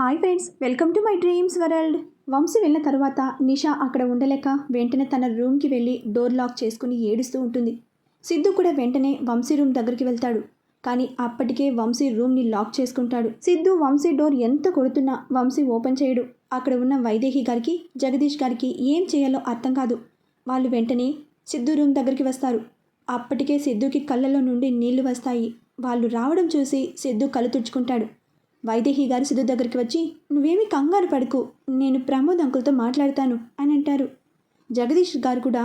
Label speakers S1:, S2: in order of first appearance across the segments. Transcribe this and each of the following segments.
S1: Hi friends welcome to my dreams world. Vamshi వెళ్ళిన తర్వాత నిషా అక్కడ ఉండలేక వెంటనే తన రూమ్కి వెళ్ళి డోర్ లాక్ చేసుకుని ఏడుస్తూ ఉంటుంది. సిద్ధు కూడా వెంటనే వంశీ రూమ్ దగ్గరికి వెళ్తాడు. కానీ అప్పటికే వంశీ రూమ్ని లాక్ చేసుకుంటాడు. సిద్ధు వంశీ డోర్ ఎంత కొడుతున్నా వంశీ ఓపెన్ చేయడు. అక్కడ ఉన్న వైదేహి గారికి జగదీష్ గారికి ఏం చేయాలో అర్థం కాదు. వాళ్ళు వెంటనే సిద్ధు రూమ్ దగ్గరికి వస్తారు. అప్పటికే సిద్ధుకి కళ్ళలో నుండి నీళ్ళు వస్తాయి. వాళ్ళు రావడం చూసి సిద్ధు కళ్ళు తుడుచుకుంటాడు. వైదేహి గారు సిద్ధు దగ్గరికి వచ్చి నువ్వేమి కంగారు పడుకు నేను ప్రమోద్ అంకుల్తో మాట్లాడతాను అని అంటారు. జగదీష్ గారు కూడా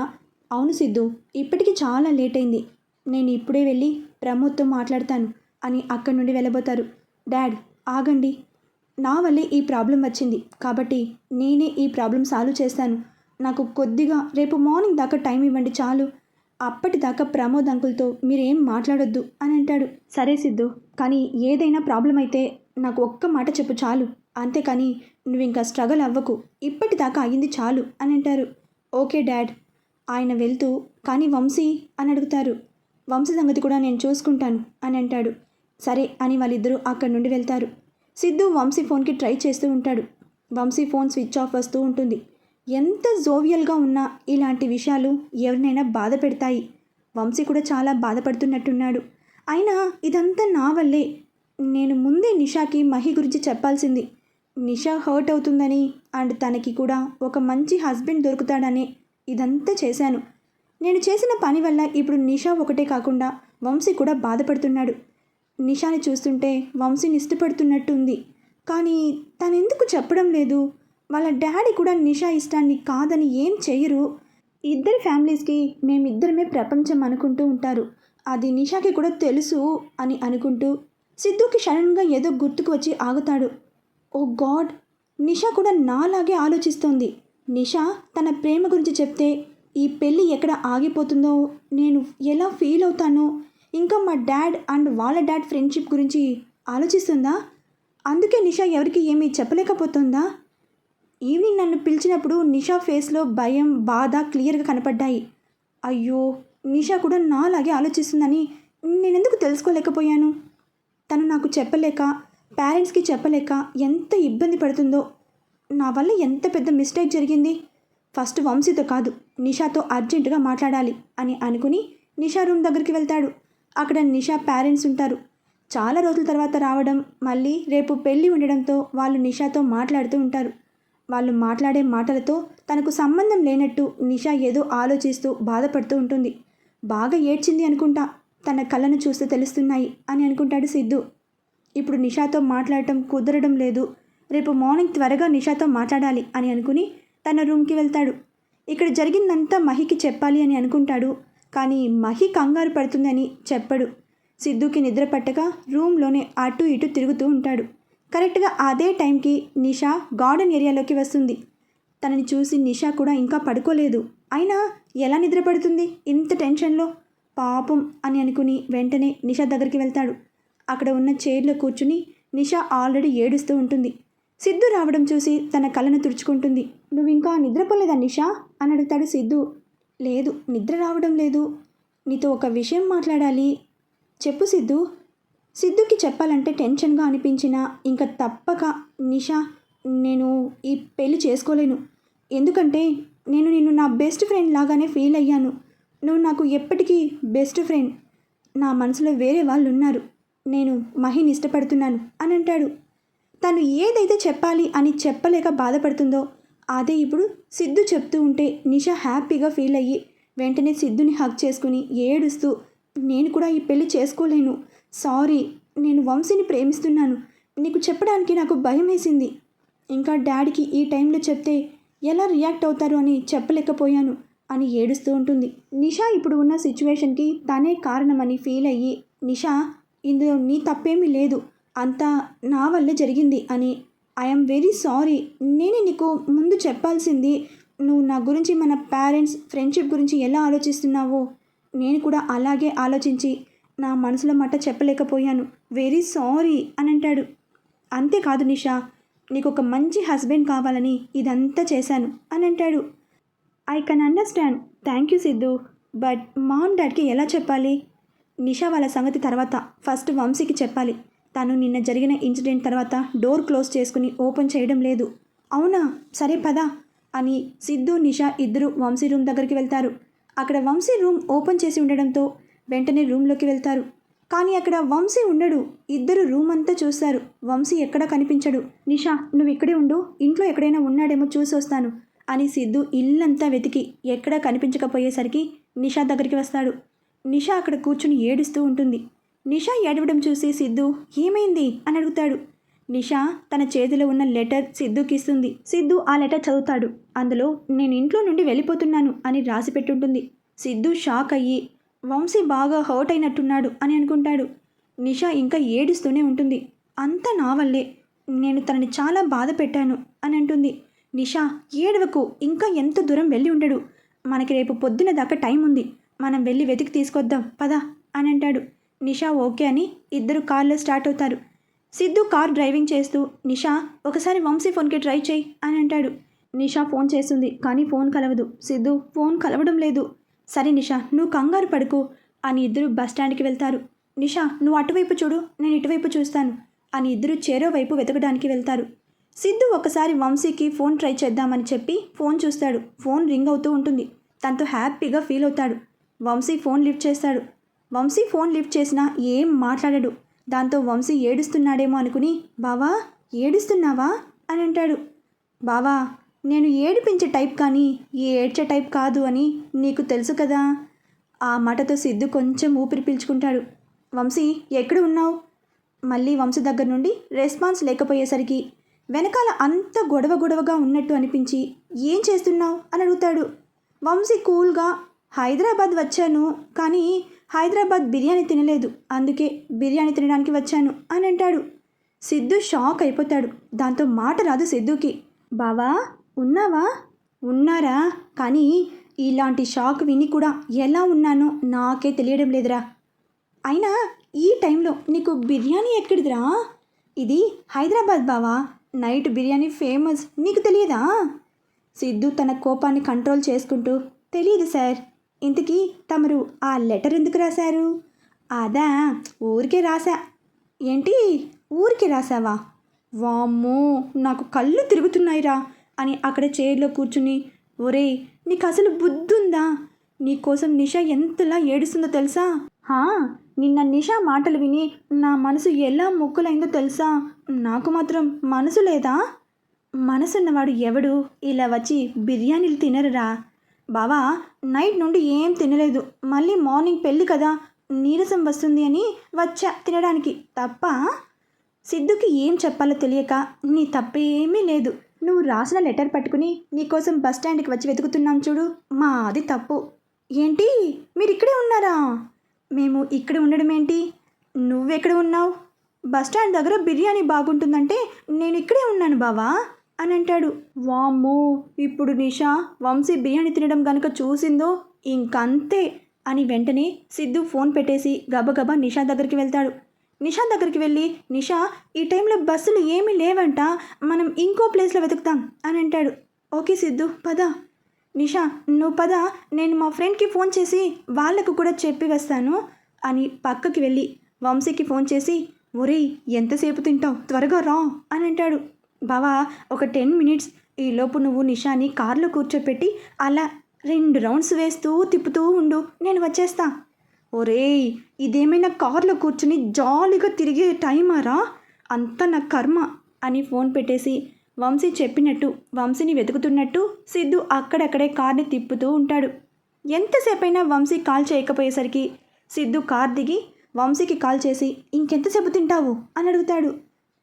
S1: అవును సిద్ధు ఇప్పటికి చాలా లేట్ అయింది నేను ఇప్పుడే వెళ్ళి ప్రమోద్తో మాట్లాడతాను అని అక్కడి నుండి వెళ్ళబోతారు. డాడ్ ఆగండి నా వల్లే ఈ ప్రాబ్లం వచ్చింది కాబట్టి నేనే ఈ ప్రాబ్లం సాల్వ్ చేస్తాను. నాకు కొద్దిగా రేపు మార్నింగ్ దాకా టైం ఇవ్వండి చాలు అప్పటిదాకా ప్రమోద్ అంకుల్తో మీరేం మాట్లాడొద్దు అని అంటాడు. సరే సిద్ధు కానీ ఏదైనా ప్రాబ్లం అయితే నాకు ఒక్క మాట చెప్పు చాలు. అంతేకాని నువ్వు ఇంకా స్ట్రగల్ అవ్వకు. ఇప్పటిదాకా అయింది చాలు అని అంటారు. Okay dad. ఆయన వెళ్తూ కానీ వంశీ అని అడుగుతారు. వంశీ సంగతి కూడా నేను చూసుకుంటాను అని అంటాడు. సరే అని వాళ్ళిద్దరూ అక్కడి నుండి వెళ్తారు. సిద్ధు వంశీ ఫోన్కి ట్రై చేస్తూ ఉంటాడు. వంశీ ఫోన్ స్విచ్ ఆఫ్ వస్తూ ఉంటుంది. ఎంత జోవియల్గా ఉన్నా ఇలాంటి విషయాలు ఎవరినైనా బాధ పెడతాయి. వంశీ కూడా చాలా బాధపడుతున్నట్టున్నాడు. అయినా ఇదంతా నా వల్లే. నేను ముందే నిషాకి మహి గురించి చెప్పాల్సింది. నిషా హర్ట్ అవుతుందని అండ్ తనకి కూడా ఒక మంచి హస్బెండ్ దొరుకుతాడని ఇదంతా చేశాను. నేను చేసిన పని వల్ల ఇప్పుడు నిషా ఒకటే కాకుండా వంశీ కూడా బాధపడుతున్నాడు. నిషాని చూస్తుంటే వంశీని ఇష్టపడుతున్నట్టు ఉంది కానీ తనెందుకు చెప్పడం లేదు? వాళ్ళ డాడీ కూడా నిషా ఇష్టాన్ని కాదని ఏం చేయరు? ఇద్దరి ఫ్యామిలీస్కి మేమిద్దరమే ప్రపంచం అనుకుంటూ ఉంటారు. అది నిషాకి కూడా తెలుసు అని అనుకుంటూ సిద్ధుకి సడన్గా ఏదో గుర్తుకు వచ్చి ఆగుతాడు. ఓ గాడ్! నిషా కూడా నాలాగే ఆలోచిస్తోంది. నిషా తన ప్రేమ గురించి చెప్తే ఈ పెళ్ళి ఎక్కడ ఆగిపోతుందో నేను ఎలా ఫీల్ అవుతానో ఇంకా మా డాడ్ అండ్ వాళ్ళ డాడ్ ఫ్రెండ్షిప్ గురించి ఆలోచిస్తుందా? అందుకే నిషా ఎవరికి ఏమీ చెప్పలేకపోతుందా? ఈవినింగ్ నన్ను పిలిచినప్పుడు నిషా ఫేస్లో భయం బాధ క్లియర్గా కనపడ్డాయి. అయ్యో! నిషా కూడా నాలాగే ఆలోచిస్తుందని నేనెందుకు తెలుసుకోలేకపోయాను? తను నాకు చెప్పలేక పేరెంట్స్కి చెప్పలేక ఎంత ఇబ్బంది పడుతుందో నా వల్ల ఎంత పెద్ద మిస్టేక్ జరిగింది. ఫస్ట్ వంశీతో కాదు నిషాతో అర్జెంటుగా మాట్లాడాలి అని అనుకుని నిషా రూమ్ దగ్గరికి వెళ్తాడు. అక్కడ నిషా పేరెంట్స్ ఉంటారు. చాలా రోజుల తర్వాత రావడం మళ్ళీ రేపు పెళ్ళి ఉండడంతో వాళ్ళు నిషాతో మాట్లాడుతూ ఉంటారు. వాళ్ళు మాట్లాడే మాటలతో తనకు సంబంధం లేనట్టు నిషా ఏదో ఆలోచిస్తూ బాధపడుతూ ఉంటుంది. బాగా ఏడ్చింది అనుకుంటా. తన కళ్ళను చూస్తే తెలుస్తున్నాయి అని అనుకుంటాడు సిద్ధు. ఇప్పుడు నిషాతో మాట్లాడటం కుదరడం లేదు. రేపు మార్నింగ్ త్వరగా నిషాతో మాట్లాడాలి అని అనుకుని తన రూమ్కి వెళ్తాడు. ఇక్కడ జరిగిందంతా మహికి చెప్పాలి అని అనుకుంటాడు. కానీ మహి కంగారు పడుతుందని చెప్పడు. సిద్ధుకి నిద్ర పట్టక రూమ్లోనే అటు ఇటు తిరుగుతూ ఉంటాడు. కరెక్ట్గా అదే టైంకి నిషా గార్డెన్ ఏరియాలోకి వస్తుంది. తనని చూసి నిషా కూడా ఇంకా పడుకోలేదు. అయినా ఎలా నిద్రపడుతుంది ఇంత టెన్షన్లో? పాపం అని అనుకుని వెంటనే నిషా దగ్గరికి వెళ్తాడు. అక్కడ ఉన్న చైర్లో కూర్చుని నిషా ఆల్రెడీ ఏడుస్తూ ఉంటుంది. సిద్ధు రావడం చూసి తన కళ్ళను తుడుచుకుంటుంది. నువ్వు ఇంకా నిద్రపోలేదా నిషా? అని అడుగుతాడు సిద్ధు. లేదు నిద్ర రావడం లేదు. నీతో ఒక విషయం మాట్లాడాలి. చెప్పు సిద్ధు. సిద్ధుకి చెప్పాలంటే టెన్షన్గా అనిపించినా ఇంకా తప్పక నిషా నేను ఈ పెళ్ళి చేసుకోలేను. ఎందుకంటే నేను నిన్ను నా బెస్ట్ ఫ్రెండ్ లాగానే ఫీల్ అయ్యాను. నువ్వు నాకు ఎప్పటికీ బెస్ట్ ఫ్రెండ్ నా మనసులో వేరే వాళ్ళు ఉన్నారు నేను మహిని ఇష్టపడుతున్నాను అని అంటాడు. తను ఏదైతే చెప్పాలి అని చెప్పలేక బాధపడుతుందో అదే ఇప్పుడు సిద్ధు చెప్తూ ఉంటే నిషా హ్యాపీగా ఫీల్ అయ్యి వెంటనే సిద్ధుని హక్ చేసుకుని ఏడుస్తూ నేను కూడా ఈ పెళ్ళి చేసుకోలేను. సారీ నేను వంశీని ప్రేమిస్తున్నాను. నీకు చెప్పడానికి నాకు భయం వేసింది. ఇంకా డాడీకి ఈ టైంలో చెప్తే ఎలా రియాక్ట్ అవుతారు అని చెప్పలేకపోయాను. అని ఏడుస్తూ ఉంటుంది. నిషా ఇప్పుడు ఉన్న సిచ్యువేషన్కి తనే కారణమని ఫీల్ అయ్యి నిషా ఇందులో నీ తప్పేమీ లేదు. అంతా నా వల్లే జరిగింది అని ఐఎమ్ వెరీ సారీ నేనే నీకు ముందు చెప్పాల్సింది నువ్వు నా గురించి మన పేరెంట్స్ ఫ్రెండ్షిప్ గురించి ఎలా ఆలోచిస్తున్నావో? నేను కూడా అలాగే ఆలోచించి నా మనసులో మాట చెప్పలేకపోయాను. వెరీ సారీ అని అంటాడు. అంతేకాదు నిషా నీకు ఒక మంచి హస్బెండ్ కావాలని ఇదంతా చేశాను అని అంటాడు. I can understand thank you Siddhu but mom డాడ్కి ఎలా చెప్పాలి? నిషా వాళ్ళ సంగతి తర్వాత. ఫస్ట్ వంశీకి చెప్పాలి. తను నిన్న జరిగిన ఇన్సిడెంట్ తర్వాత డోర్ క్లోజ్ చేసుకుని ఓపెన్ చేయడం లేదు. అవునా? సరే పదా అని సిద్ధు నిషా ఇద్దరు వంశీ రూమ్ దగ్గరికి వెళ్తారు. అక్కడ వంశీ రూమ్ ఓపెన్ చేసి ఉండడంతో వెంటనే రూమ్లోకి వెళ్తారు. కానీ అక్కడ వంశీ ఉండడు. ఇద్దరు రూమ్ అంతా చూస్తారు. వంశీ ఎక్కడా కనిపించడు. నిషా నువ్వు ఇక్కడే ఉండు. ఇంట్లో ఎక్కడైనా ఉన్నాడేమో చూసి వస్తాను అని సిద్ధు ఇల్లంతా వెతికి ఎక్కడా కనిపించకపోయేసరికి నిషా దగ్గరికి వస్తాడు. నిషా అక్కడ కూర్చుని ఏడుస్తూ ఉంటుంది. నిషా ఏడవడం చూసి సిద్ధు ఏమైంది? అని అడుగుతాడు. నిషా తన చేతిలో ఉన్న లెటర్ సిద్ధుకి ఇస్తుంది. సిద్ధు ఆ లెటర్ చదువుతాడు. అందులో నేను ఇంట్లో నుండి వెళ్ళిపోతున్నాను అని రాసి పెట్టుంటుంది. సిద్ధు షాక్ అయ్యి వంశీ బాగా హర్ట్ అయినట్టున్నాడు అని అనుకుంటాడు. నిషా ఇంకా ఏడుస్తూనే ఉంటుంది. అంతా నా వల్లే. నేను తనని చాలా బాధ పెట్టాను అని అంటుంది. నిషా ఏడవకు. ఇంకా ఎంత దూరం వెళ్ళి ఉండడు. మనకి రేపు పొద్దున దాకా టైం ఉంది. మనం వెళ్ళి వెతికి తీసుకొద్దాం. పదా అని అంటాడు. నిషా ఓకే అని ఇద్దరు కార్లో స్టార్ట్ అవుతారు. సిద్ధు కార్ డ్రైవింగ్ చేస్తూ నిషా ఒకసారి వంశీ ఫోన్కి ట్రై చేయి అని అంటాడు. నిషా ఫోన్ చేస్తుంది కానీ ఫోన్ కలవదు. సిద్ధు ఫోన్ కలవడం లేదు. సరే నిషా నువ్వు కంగారు పడుకు అని ఇద్దరు బస్ స్టాండ్కి వెళ్తారు. నిషా నువ్వు అటువైపు చూడు నేను ఇటువైపు చూస్తాను అని ఇద్దరు చేరో వైపు వెతకడానికి వెళ్తారు. సిద్ధు ఒకసారి వంశీకి ఫోన్ ట్రై చేద్దామని చెప్పి ఫోన్ చూస్తాడు. ఫోన్ రింగ్ అవుతూ ఉంటుంది. తనతో హ్యాపీగా ఫీల్ అవుతాడు. వంశీ ఫోన్ లిఫ్ట్ చేస్తాడు. వంశీ ఫోన్ లిఫ్ట్ చేసినా ఏం మాట్లాడడు. దాంతో వంశీ ఏడుస్తున్నాడేమో అనుకుని బావా ఏడుస్తున్నావా? అని అంటాడు. బావా నేను ఏడిపించే టైప్ కానీ ఏడ్చే టైప్ కాదు అని నీకు తెలుసు కదా? ఆ మాటతో సిద్ధు కొంచెం ఊపిరి పీల్చుకుంటాడు. వంశీ ఎక్కడ ఉన్నావు? మళ్ళీ వంశీ దగ్గర నుండి రెస్పాన్స్ లేకపోయేసరికి వెనకాల అంత గొడవ గొడవగా ఉన్నట్టు అనిపించి ఏం చేస్తున్నావు? అని అడుగుతాడు. వంశీ కూల్గా హైదరాబాద్ వచ్చాను కానీ హైదరాబాద్ బిర్యానీ తినలేదు అందుకే బిర్యానీ తినడానికి వచ్చాను అని అంటాడు. సిద్ధు షాక్ అయిపోతాడు. దాంతో మాట రాదు సిద్ధుకి. బావా ఉన్నావా? ఉన్నారా కానీ ఇలాంటి షాక్ విని కూడా ఎలా ఉన్నానో నాకే తెలియడం లేదురా. అయినా ఈ టైంలో నీకు బిర్యానీ ఎక్కడిదిరా? ఇది హైదరాబాద్ బావా? Night biryani famous. నీకు తెలియదా? సిద్ధు తన కోపాన్ని కంట్రోల్ చేసుకుంటూ తెలియదు సార్. ఇంతకీ తమరు ఆ లెటర్ ఎందుకు రాశారు? అదా ఊరికే రాసా ఏంటి? ఊరికే రాసావా వామ్మో నాకు కళ్ళు తిరుగుతున్నాయిరా అని అక్కడ చైర్లో కూర్చుని ఒరేయ్ నీకు అసలు బుద్ధుందా? నీకోసం నిషా ఎంతలా ఏడుస్తుందో తెలుసా? హా నిన్న నిషా మాటలు విని నా మనసు ఎలా ముక్కులైందో తెలుసా? నాకు మాత్రం మనసు లేదా? మనసున్నవాడు ఎవడు? ఇలా వచ్చి బిర్యానీలు తినరురా. బావా నైట్ నుండి ఏం తినలేదు. మళ్ళీ మార్నింగ్ పెళ్ళి కదా. నీరసం వస్తుంది అని వచ్చా తినడానికి. తప్ప? సిద్ధుకి ఏం చెప్పాలో తెలియక నీ తప్పేమీ లేదు. నువ్వు రాసిన లెటర్ పట్టుకుని నీకోసం బస్ స్టాండ్కి వచ్చి వెతుకుతున్నాం చూడు. మా అది తప్పు. ఏంటి? మీరు ఇక్కడే ఉన్నారా? మేము ఇక్కడ ఉండడం ఏంటి? నువ్వెక్కడ ఉన్నావు? బస్ స్టాండ్ దగ్గర బిర్యానీ బాగుంటుందంటే నేను ఇక్కడే ఉన్నాను బావా అని అంటాడు. వామ్మో ఇప్పుడు నిషా వంశీ బిర్యానీ తినడం గనుక చూసిందో ఇంకంతే అని వెంటనే సిద్ధు ఫోన్ పెట్టేసి గబగబా నిషా దగ్గరికి వెళ్తాడు. నిషా దగ్గరికి వెళ్ళి నిషా ఈ టైంలో బస్సులు ఏమీ లేవంట మనం ఇంకో ప్లేస్లో వెతుకుతాం అని అంటాడు. ఓకే సిద్ధు పద. నిషా నువ్వు పద. నేను మా ఫ్రెండ్కి ఫోన్ చేసి వాళ్ళకు కూడా చెప్పి వస్తాను అని పక్కకి వెళ్ళి వంశీకి ఫోన్ చేసి ఒరేయ్ ఎంతసేపు తింటావు? త్వరగా రా అని అంటాడు. బావా ఒక టెన్ మినిట్స్. ఈలోపు నువ్వు నిషాని కార్లో కూర్చోపెట్టి అలా రెండు రౌండ్స్ వేస్తూ తిప్పుతూ ఉండు. నేను వచ్చేస్తా. ఒరేయ్ ఇదేమైనా కార్లో కూర్చుని జాలీగా తిరిగే టైమారా? అంతా నా కర్మ అని ఫోన్ పెట్టేసి వంశీ చెప్పినట్టు వంశీని వెతుకుతున్నట్టు సిద్ధు అక్కడక్కడే కార్ని తిప్పుతూ ఉంటాడు. ఎంతసేపైనా వంశీ కాల్ చేయకపోయేసరికి సిద్ధు కార్ దిగి వంశీకి కాల్ చేసి ఇంకెంతసేపు తింటావు? అని అడుగుతాడు.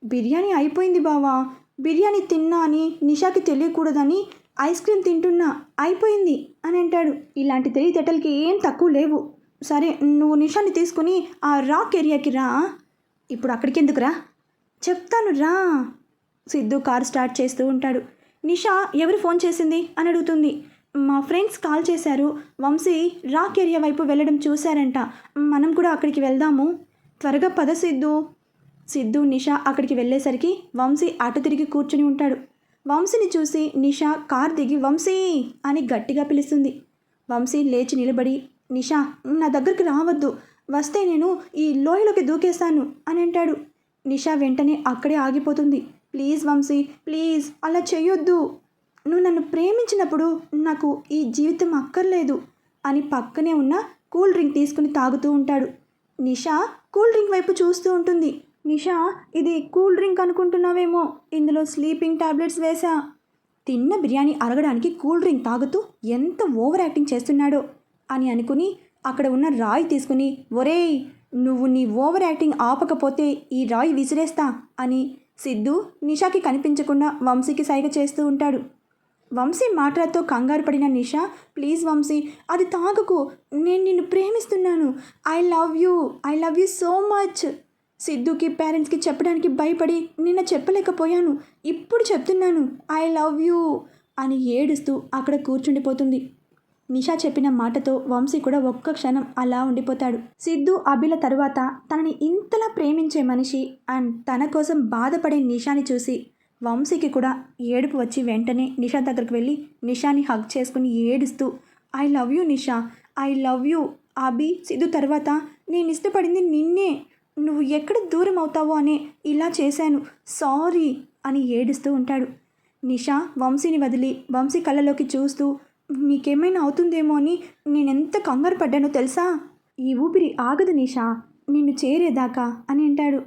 S1: బిర్యానీ అయిపోయింది బావా. బిర్యానీ తిన్నా అని నిషాకి తెలియకూడదని ఐస్ క్రీమ్ తింటున్నా. అయిపోయింది అని అంటాడు. ఇలాంటి తెలివితేటలకి ఏం తక్కువ లేవు. సరే నువ్వు నిషాని తీసుకుని ఆ రాక్ ఏరియాకి రా. ఇప్పుడు అక్కడికి ఎందుకురా చెప్తాను రా. సిద్ధు కార్ స్టార్ట్ చేస్తూ ఉంటాడు. నిషా ఎవరు ఫోన్ చేసింది? అని అడుగుతుంది. మా ఫ్రెండ్స్ కాల్ చేశారు. వంశీ రాక్ ఏరియా వైపు వెళ్ళడం చూశారంట. మనం కూడా అక్కడికి వెళ్దాము. త్వరగా పద సిద్ధు. సిద్ధు నిషా అక్కడికి వెళ్ళేసరికి వంశీ అటు తిరిగి కూర్చుని ఉంటాడు. వంశీని చూసి నిషా కార్ దిగి వంశీ! అని గట్టిగా పిలుస్తుంది. వంశీ లేచి నిలబడి నిషా నా దగ్గరికి రావద్దు. వస్తే నేను ఈ లోయలోకి దూకేస్తాను అని అంటాడు. నిషా వెంటనే అక్కడే ఆగిపోతుంది. ప్లీజ్ వంశీ ప్లీజ్ అలా చేయొద్దు నువ్వు నన్ను ప్రేమించినప్పుడు నాకు ఈ జీవితం అక్కర్లేదు అని పక్కనే ఉన్న కూల్ డ్రింక్ తీసుకుని తాగుతూ ఉంటాడు. నిషా కూల్ డ్రింక్ వైపు చూస్తూ ఉంటుంది. నిషా ఇది కూల్ డ్రింక్ అనుకుంటున్నావేమో. ఇందులో స్లీపింగ్ టాబ్లెట్స్ వేసా తిన్న బిర్యానీ అరగడానికి కూల్ డ్రింక్ తాగుతూ ఎంత ఓవర్ యాక్టింగ్ చేస్తున్నాడో అని అనుకుని అక్కడ ఉన్న రాయి తీసుకుని ఒరేయ్ నువ్వు నీ ఓవర్ యాక్టింగ్ ఆపకపోతే ఈ రాయి విసిరేస్తా అని సిద్ధు నిషాకి కనిపించకుండా వంశీకి సైగ చేస్తూ ఉంటాడు. వంశీ మాటలతో కంగారు పడిన నిషా ప్లీజ్ వంశీ అది తాగకు. నేను నిన్ను ప్రేమిస్తున్నాను. I love you. I love you so much. సిద్ధుకి పేరెంట్స్కి చెప్పడానికి భయపడి నిన్న చెప్పలేకపోయాను. ఇప్పుడు చెప్తున్నాను. I love you. అని ఏడుస్తూ అక్కడ కూర్చుండిపోతుంది. నిషా చెప్పిన మాటతో వంశీ కూడా ఒక్క క్షణం అలా ఉండిపోతాడు. సిద్ధు అభిల తరువాత తనని ఇంతలా ప్రేమించే మనిషి అండ్ తన కోసం బాధపడే నిషాని చూసి వంశీకి కూడా ఏడుపు వచ్చి వెంటనే నిషా దగ్గరికి వెళ్ళి నిషాని హగ్ చేసుకుని ఏడుస్తూ I love you Nisha I love you. Abhi Siddhu తర్వాత నేను ఇష్టపడింది నిన్నే. నువ్వు ఎక్కడ దూరం అవుతావో అనే ఇలా చేశాను. సారీ అని ఏడుస్తూ ఉంటాడు. నిషా వంశీని వదిలి వంశీ కళ్ళలోకి చూస్తూ నీకేమైనా అవుతుందేమో అని నేనెంత కంగారు పడ్డానో తెలుసా? ఈ ఊపిరి ఆగదు నిషా. నిన్ను చేరేదాకా అని అంటాడు.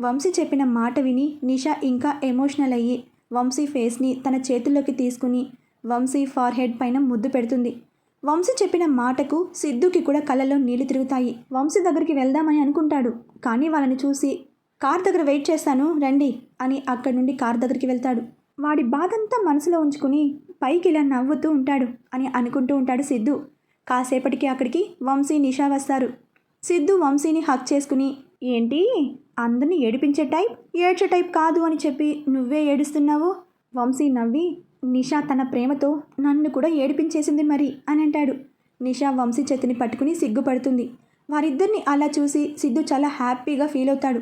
S1: వంశీ చెప్పిన మాట విని నిషా ఇంకా ఎమోషనల్ అయ్యి వంశీ ఫేస్ని తన చేతుల్లోకి తీసుకుని వంశీ ఫార్హెడ్ పైన ముద్దు పెడుతుంది. వంశీ చెప్పిన మాటకు సిద్ధుకి కూడా కళ్ళలో నీళ్ళు తిరుగుతాయి. వంశీ దగ్గరికి వెళ్దామని అనుకుంటాడు. కానీ వాళ్ళని చూసి కార్ దగ్గర వెయిట్ చేస్తాను రండి అని అక్కడి నుండి కార్ దగ్గరికి వెళ్తాడు. వాడి బాధంతా మనసులో ఉంచుకుని పైకి ఇలా నవ్వుతూ ఉంటాడు అని అనుకుంటూ ఉంటాడు సిద్ధు. కాసేపటికి అక్కడికి వంశీ నిషా వస్తారు. సిద్ధు వంశీని హక్ చేసుకుని ఏంటి? అందరిని ఏడిపించే టైప్? ఏడ్చే టైప్ కాదు అని చెప్పి నువ్వే ఏడుస్తున్నావు? వంశీ నవ్వి నిషా తన ప్రేమతో నన్ను కూడా ఏడిపించేసింది మరి అని అంటాడు. నిషా వంశీ చేతిని పట్టుకుని సిగ్గుపడుతుంది. వారిద్దరిని అలా చూసి సిద్ధు చాలా హ్యాపీగా ఫీల్ అవుతాడు.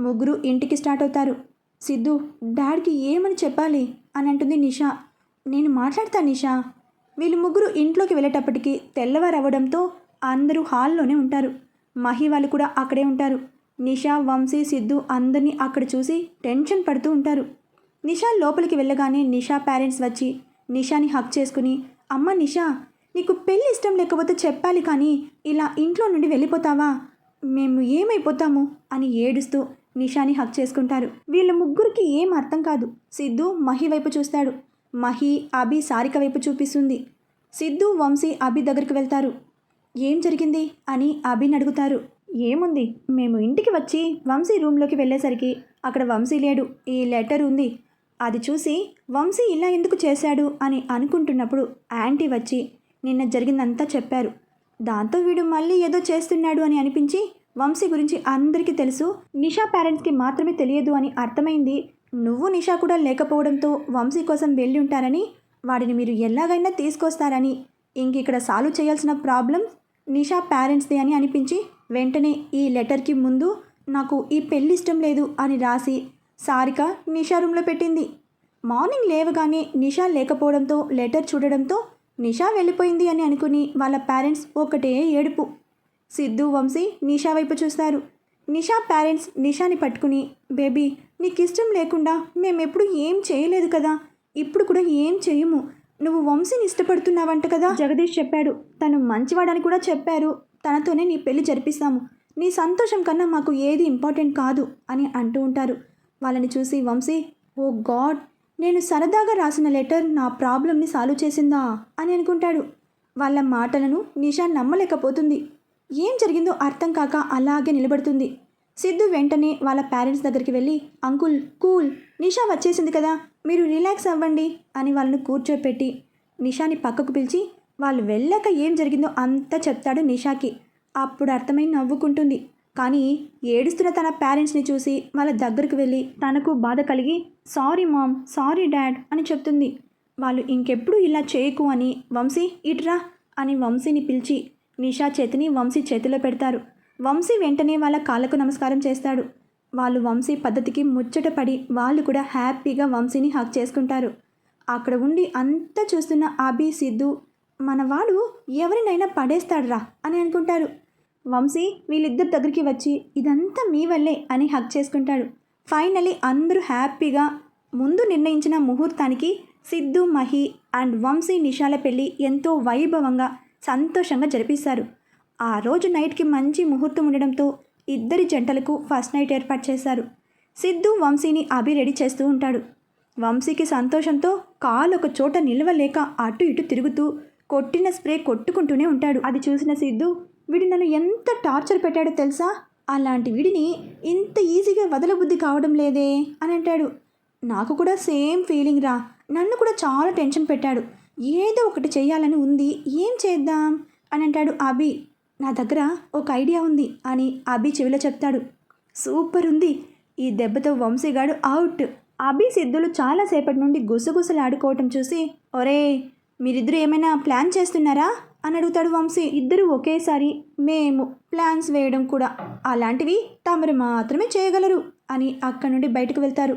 S1: ముగ్గురు ఇంటికి స్టార్ట్ అవుతారు. సిద్ధు డాడ్కి ఏమని చెప్పాలి? అని అంటుంది నిషా. నేను మాట్లాడతా నిషా. వీళ్ళు ముగ్గురు ఇంట్లోకి వెళ్ళేటప్పటికి తెల్లవారవ్వడంతో అందరూ హాల్లోనే ఉంటారు. మహి వాళ్ళు కూడా అక్కడే ఉంటారు. నిషా వంశీ సిద్ధు అందరినీ అక్కడ చూసి టెన్షన్ పడుతూ ఉంటారు. నిషా లోపలికి వెళ్ళగానే నిషా పేరెంట్స్ వచ్చి నిషాని హక్ చేసుకుని అమ్మ నిషా నీకు పెళ్ళి ఇష్టం లేకపోతే చెప్పాలి కానీ ఇలా ఇంట్లో నుండి వెళ్ళిపోతావా? మేము ఏమైపోతాము? అని ఏడుస్తూ నిషాని హక్ చేసుకుంటారు. వీళ్ళ ముగ్గురికి ఏం అర్థం కాదు. సిద్ధు మహి వైపు చూస్తాడు. మహి అభి సారిక వైపు చూపిస్తుంది. సిద్ధు వంశీ అభి దగ్గరికి వెళ్తారు. ఏం జరిగింది? అని అభిని అడుగుతారు. ఏముంది? మేము ఇంటికి వచ్చి వంశీ రూమ్లోకి వెళ్ళేసరికి అక్కడ వంశీ లేడు. ఈ లెటర్ ఉంది. అది చూసి వంశీ ఇలా ఎందుకు చేశాడు? అని అనుకుంటున్నప్పుడు యాంటీ వచ్చి నిన్న జరిగిందంతా చెప్పారు. దాంతో వీడు మళ్ళీ ఏదో చేస్తున్నాడు అని అనిపించి వంశీ గురించి అందరికీ తెలుసు. నిషా పేరెంట్స్కి మాత్రమే తెలియదు అని అర్థమైంది. నువ్వు నిషా కూడా లేకపోవడంతో వంశీ కోసం వెళ్ళి ఉంటారని వాడిని మీరు ఎలాగైనా తీసుకొస్తారని ఇంక ఇక్కడ సాల్వ్ చేయాల్సిన ప్రాబ్లం నిషా పేరెంట్స్దే అని అనిపించి వెంటనే ఈ లెటర్కి ముందు నాకు ఈ పెళ్ళి ఇష్టం లేదు అని రాసి సారిక నిషా రూమ్లో పెట్టింది. మార్నింగ్ లేవగానే నిషా లేకపోవడంతో లెటర్ చూడడంతో నిషా వెళ్ళిపోయింది అని అనుకుని వాళ్ళ పేరెంట్స్ ఒకటే ఏడుపు. సిద్ధు వంశీ నిషా వైపు చూస్తారు. నిషా పేరెంట్స్ నిషాని పట్టుకుని బేబీ నీకు ఇష్టం లేకుండా మేమెప్పుడు ఏం చేయలేదు కదా. ఇప్పుడు కూడా ఏం చేయము నువ్వు వంశీని ఇష్టపడుతున్నావంట కదా. జగదీష్ చెప్పాడు. తను మంచివాడని కూడా చెప్పారు. తనతోనే నీ పెళ్ళి జరిపిస్తాము. నీ సంతోషం కన్నా మాకు ఏది ఇంపార్టెంట్ కాదు అని అంటూ ఉంటారు. వాళ్ళని చూసి వంశీ ఓ గాడ్ నేను సరదాగా రాసిన లెటర్ నా ప్రాబ్లమ్ని సాల్వ్ చేసిందా అని అనుకుంటాడు. వాళ్ళ మాటలను నిషా నమ్మలేకపోతుంది. ఏం జరిగిందో అర్థం కాక అలాగే నిలబడుతుంది. సిద్ధు వెంటనే వాళ్ళ పేరెంట్స్ దగ్గరికి వెళ్ళి అంకుల్ కూల్ నిషా వచ్చేసింది కదా మీరు రిలాక్స్ అవ్వండి అని వాళ్ళను కూర్చోపెట్టి నిషాని పక్కకు పిలిచి వాళ్ళు వెళ్ళాక ఏం జరిగిందో అంతా చెప్తాడు నిషాకి. అప్పుడు అర్థమై నవ్వుకుంటుంది. కానీ ఏడుస్తున్న తన పేరెంట్స్ని చూసి వాళ్ళ దగ్గరకు వెళ్ళి తనకు బాధ కలిగి సారీ మామ్ సారీ డాడ్ అని చెప్తుంది. వాళ్ళు ఇంకెప్పుడు ఇలా చేయకు అని వంశీ ఇట్రా అని వంశీని పిలిచి నిషా చేతిని వంశీ చేతిలో పెడతారు. వంశీ వెంటనే వాళ్ళ కాళ్ళకు నమస్కారం చేస్తాడు. వాళ్ళు వంశీ పద్ధతికి ముచ్చటపడి వాళ్ళు కూడా హ్యాపీగా వంశీని హక్ చేసుకుంటారు. అక్కడ ఉండి అంతా చూస్తున్న అభి సిద్ధు మనవాడు ఎవరినైనా పడేస్తాడురా అని అనుకుంటారు. వంశీ వీళ్ళిద్దరి దగ్గరికి వచ్చి ఇదంతా మీ వల్లే అని హక్ చేసుకుంటాడు. ఫైనలీ అందరూ హ్యాపీగా ముందు నిర్ణయించిన ముహూర్తానికి సిద్ధు మహి అండ్ వంశీ నిషాల పెళ్ళి ఎంతో వైభవంగా సంతోషంగా జరిపిస్తారు. ఆ రోజు నైట్కి మంచి ముహూర్తం ఉండడంతో ఇద్దరి జంటలకు ఫస్ట్ నైట్ ఏర్పాటు చేశారు. సిద్ధు వంశీని అభి రెడీ చేస్తూ ఉంటాడు. వంశీకి సంతోషంతో కాలు ఒక చోట నిలవలేక అటు ఇటు తిరుగుతూ కొట్టిన స్ప్రే కొట్టుకుంటూనే ఉంటాడు. అది చూసిన సిద్ధు వీడు నన్ను ఎంత టార్చర్ పెట్టాడో తెలుసా? అలాంటి వీడిని ఇంత ఈజీగా వదలబుద్ధి కావడం లేదే అని అంటాడు. నాకు కూడా సేమ్ ఫీలింగ్ రా. నన్ను కూడా చాలా టెన్షన్ పెట్టాడు. ఏదో ఒకటి చేయాలని ఉంది. ఏం చేద్దాం? అని అంటాడు అభి. నా దగ్గర ఒక ఐడియా ఉంది అని అభి చెవిలో చెప్తాడు. సూపర్ ఉంది. ఈ దెబ్బతో వంశీగాడు అవుట్. అభి సిద్ధులు చాలాసేపటి నుండి గుసగుసలాడుకోవటం చూసి ఒరే మీరిద్దరు ఏమైనా ప్లాన్ చేస్తున్నారా? అని అడుగుతాడు వంశీ. ఇద్దరు ఒకేసారి మేము ప్లాన్స్ వేయడం కూడా. అలాంటివి తమరు మాత్రమే చేయగలరు అని అక్కడి నుండి బయటకు వెళ్తారు.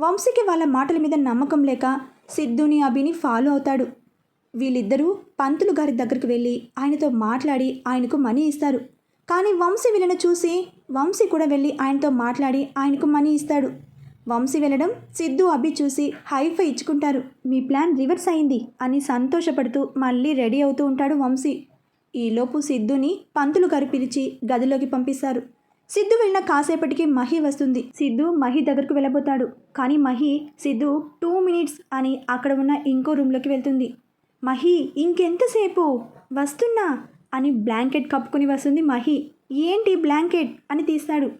S1: వంశీకి వాళ్ళ మాటల మీద నమ్మకం లేక సిద్ధుని అభిని ఫాలో అవుతాడు. వీళ్ళిద్దరూ పంతులు గారి దగ్గరికి వెళ్ళి ఆయనతో మాట్లాడి ఆయనకు మనీ ఇస్తారు. కానీ వంశీ వెళ్ళిన చూసి వంశీ కూడా వెళ్ళి ఆయనతో మాట్లాడి ఆయనకు మనీ ఇస్తాడు. వంశీ వెళ్ళడం సిద్ధు అభి చూసి హైఫై ఇచ్చుకుంటారు. మీ ప్లాన్ రివర్స్ అయింది అని సంతోషపడుతూ మళ్ళీ రెడీ అవుతూ ఉంటాడు వంశీ. ఈలోపు సిద్ధుని పంతులు గారు పిలిచి గదిలోకి పంపిస్తారు. సిద్ధు వెళ్ళిన కాసేపటికి మహి వస్తుంది. సిద్ధు మహి దగ్గరకు వెళ్ళబోతాడు. కానీ మహి సిద్ధు టూ మినిట్స్ అని అక్కడ ఉన్న ఇంకో రూమ్లోకి వెళ్తుంది. మహి ఇంకెంతసేపు? వస్తున్నా? అని బ్లాంకెట్ కప్పుకొని వస్తుంది మహి. ఏంటి బ్లాంకెట్? అని తీస్తాడు.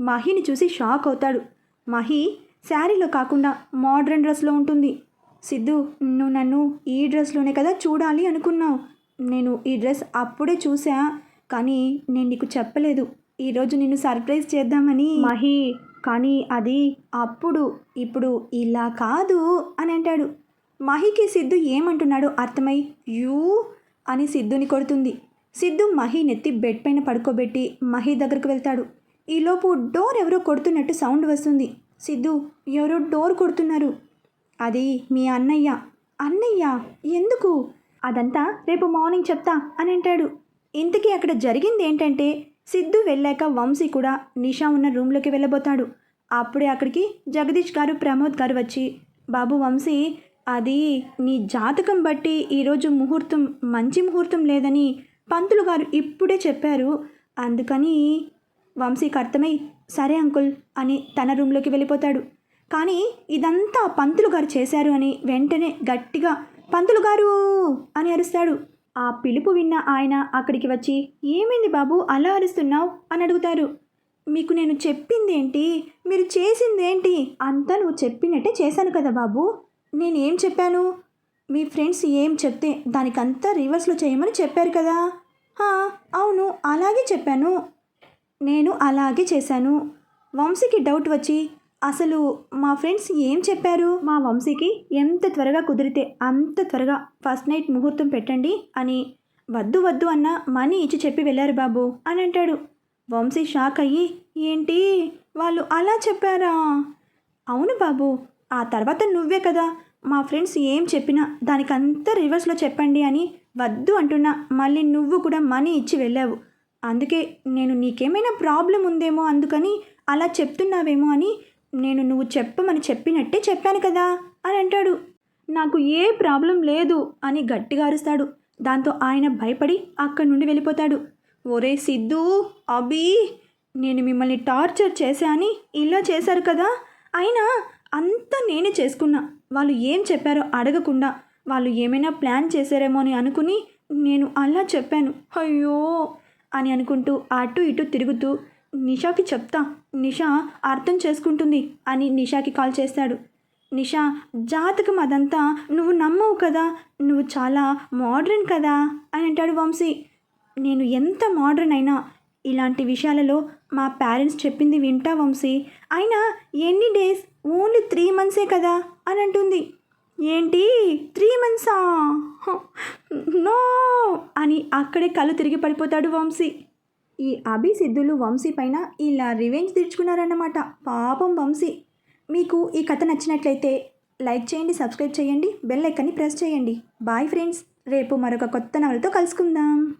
S1: మహిని చూసి షాక్ అవుతాడు. మహి శారీలో కాకుండా మోడ్రన్ డ్రెస్లో ఉంటుంది. సిద్ధు నువ్వు నన్ను ఈ డ్రెస్లోనే కదా చూడాలి అనుకున్నావు. నేను ఈ డ్రెస్ అప్పుడే చూసా కానీ నేను నీకు చెప్పలేదు. ఈరోజు నిన్ను సర్ప్రైజ్ చేద్దామని. మహి కానీ అది అప్పుడు ఇప్పుడు ఇలా కాదు అని అంటాడు. మహికి సిద్ధు ఏమంటున్నాడో అర్థమై యూ అని సిద్ధుని కొడుతుంది. సిద్ధు మహి నెత్తి బెడ్ పైన పడుకోబెట్టి మహి దగ్గరకు వెళ్తాడు. ఈలోపు డోర్ ఎవరో కొడుతున్నట్టు సౌండ్ వస్తుంది. సిద్ధు ఎవరో డోర్ కొడుతున్నారు. అది మీ అన్నయ్య. అన్నయ్య ఎందుకు? అదంతా రేపు మార్నింగ్ చెప్తా అని అంటాడు. ఇంతకీ అక్కడ జరిగింది ఏంటంటే సిద్ధు వెళ్ళాక వంశీ కూడా నిషా ఉన్న రూమ్లోకి వెళ్ళబోతాడు. అప్పుడే అక్కడికి జగదీష్ గారు ప్రమోద్ గారు వచ్చి బాబు వంశీ అది నీ జాతకం బట్టి ఈరోజు ముహూర్తం మంచి ముహూర్తం లేదని పంతులు గారు ఇప్పుడే చెప్పారు. అందుకని వంశీకి అర్థమై సరే అంకుల్ అని తన రూమ్లోకి వెళ్ళిపోతాడు. కానీ ఇదంతా పంతులు గారు చేశారు అని వెంటనే గట్టిగా పంతులు గారు అని అరుస్తాడు. ఆ పిలుపు విన్న ఆయన అక్కడికి వచ్చి ఏమైంది బాబు అలా అరుస్తున్నావు? అని అడుగుతారు. మీకు నేను చెప్పిందేంటి? మీరు చేసిందేంటి? అంతా నువ్వు చెప్పినట్టే చేశాను కదా బాబు. నేనేం చెప్పాను? మీ ఫ్రెండ్స్ ఏం చెప్తే దానికంతా రివర్స్లో చేయమని చెప్పారు కదా? అవును అలాగే చెప్పాను. నేను అలాగే చేశాను. వంశీకి డౌట్ వచ్చి అసలు మా ఫ్రెండ్స్ ఏం చెప్పారు? మా వంశీకి ఎంత త్వరగా కుదిరితే అంత త్వరగా ఫస్ట్ నైట్ ముహూర్తం పెట్టండి అని వద్దు వద్దు అన్న మనీ ఇచ్చి చెప్పి వెళ్ళారు బాబు అని అంటాడు. వంశీ షాక్ అయ్యి ఏంటి? వాళ్ళు అలా చెప్పారా? అవును బాబు ఆ తర్వాత నువ్వే కదా. మా ఫ్రెండ్స్ ఏం చెప్పినా దానికంతా రివర్స్లో చెప్పండి అని వద్దు అంటున్నా. మళ్ళీ నువ్వు కూడా మనీ ఇచ్చి వెళ్ళావు. అందుకే నేను నీకేమైనా ప్రాబ్లం ఉందేమో అందుకని అలా చెప్తున్నావేమో అని నేను నువ్వు చెప్పమని చెప్పినట్టే చెప్పాను కదా అని అంటాడు. నాకు ఏ ప్రాబ్లం లేదు అని గట్టిగా అరుస్తాడు. దాంతో ఆయన భయపడి అక్కడి నుండి వెళ్ళిపోతాడు. ఒరే సిద్ధు అబీ నేను మిమ్మల్ని టార్చర్ చేశా అని ఇలా చేశారు కదా. అయినా అంతా నేనే చేసుకున్నా. వాళ్ళు ఏం చెప్పారో అడగకుండా వాళ్ళు ఏమైనా ప్లాన్ చేశారేమో అని అనుకుని నేను అలా చెప్పాను. అయ్యో అని అనుకుంటూ అటు ఇటు తిరుగుతూ నిషాకి చెప్తా. నిషా అర్థం చేసుకుంటుంది అని నిషాకి కాల్ చేస్తాడు. నిషా జాతకం అదంతా నువ్వు నమ్మవు కదా? నువ్వు చాలా మోడ్రన్ కదా? అని అంటాడు వంశీ. నేను ఎంత మోడ్రన్ అయినా ఇలాంటి విషయాలలో మా పేరెంట్స్ చెప్పింది వింటా వంశీ. అయినా ఎన్ని డేస్ ఓన్లీ త్రీ మంత్సే కదా అని అంటుంది. ఏంటి? త్రీ మంత్సా? నో! అని అక్కడే కళ్ళు తిరిగి పడిపోతాడు వంశీ. ఈ అభి సిద్ధులు వంశీ పైన ఇలా రివెంజ్ తీర్చుకున్నారన్నమాట. పాపం వంశీ. మీకు ఈ కథ నచ్చినట్లయితే లైక్ చేయండి సబ్స్క్రైబ్ చేయండి బెల్ ఐకన్ని ప్రెస్ చేయండి. Bye friends. రేపు మరొక కొత్త నవలతో కలుసుకుందాం.